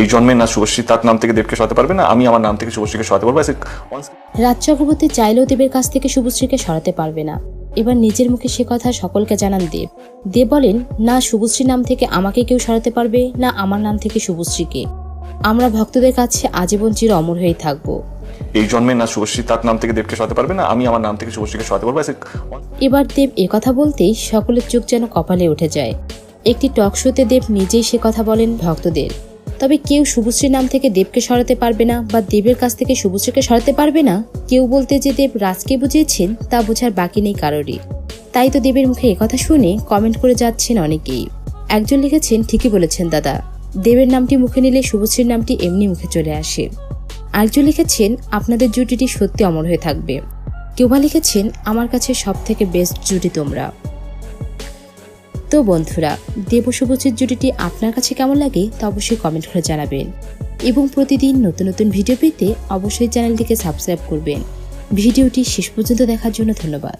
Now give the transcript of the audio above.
এই জন্মে না শুভশ্রী তার নাম থেকে দেবকে সরাতে পারবে না? আমি আমার নাম থেকে শুভশ্রীকে সরাতে পারব? রাজ চক্রবর্তী চাইলেও দেবের কাছ থেকে শুভশ্রীকে সরাতে পারবে না। এবার নিজের মুখে সে কথা সকলকে জানান দেব। দেব বলেন না শুভশ্রী নাম থেকে আমাকে কেউ সরাতে পারবে না আমার নাম থেকে শুভশ্রীকে। আমরা ভক্তদের কাছে আজীবন চির অমর হয়ে থাকব। এই জন্মে না শুভশ্রী তার নাম থেকে দেবকে সরাতে পারবে না? আমি আমার নাম থেকে শুভশ্রীকে সরাতে পারব? এবার দেব কথা বলতেই সকলের চোখ যেন কপালে উঠে যায়। একটি টক শোতে দেব নিজেই সে কথা বলেন ভক্তদের। তবে কেউ শুভশ্রীর নাম থেকে দেবকে সরাতে পারবে না বা দেবের কাছ থেকে শুভশ্রীকে সরাতে পারবে না। কেউ বলতে যে দেব রাজকে বুঝিয়েছেন, তা বোঝার বাকি নেই কারোরই। তাই তো দেবের মুখে একথা শুনে কমেন্ট করে যাচ্ছেন অনেকেই। একজন লিখেছেন, ঠিকই বলেছেন দাদা। দেবের নামটি মুখে নিলে শুভশ্রীর নামটি এমনি মুখে চলে আসে। আরেকজন লিখেছেন, আপনাদের জুটিটি সত্যি অমর হয়ে থাকবে। কেউ বা লিখেছেন, আমার কাছে সব থেকে বেস্ট জুটি তোমরা। তো বন্ধুরা, দেব শুভচিত জুটিটি আপনার কাছে কেমন লাগে তা অবশ্যই কমেন্ট করে জানাবেন। এবং প্রতিদিন নতুন নতুন ভিডিও পেতে অবশ্যই চ্যানেলটিকে সাবস্ক্রাইব করবেন। ভিডিওটি শেষ পর্যন্ত দেখার জন্য ধন্যবাদ।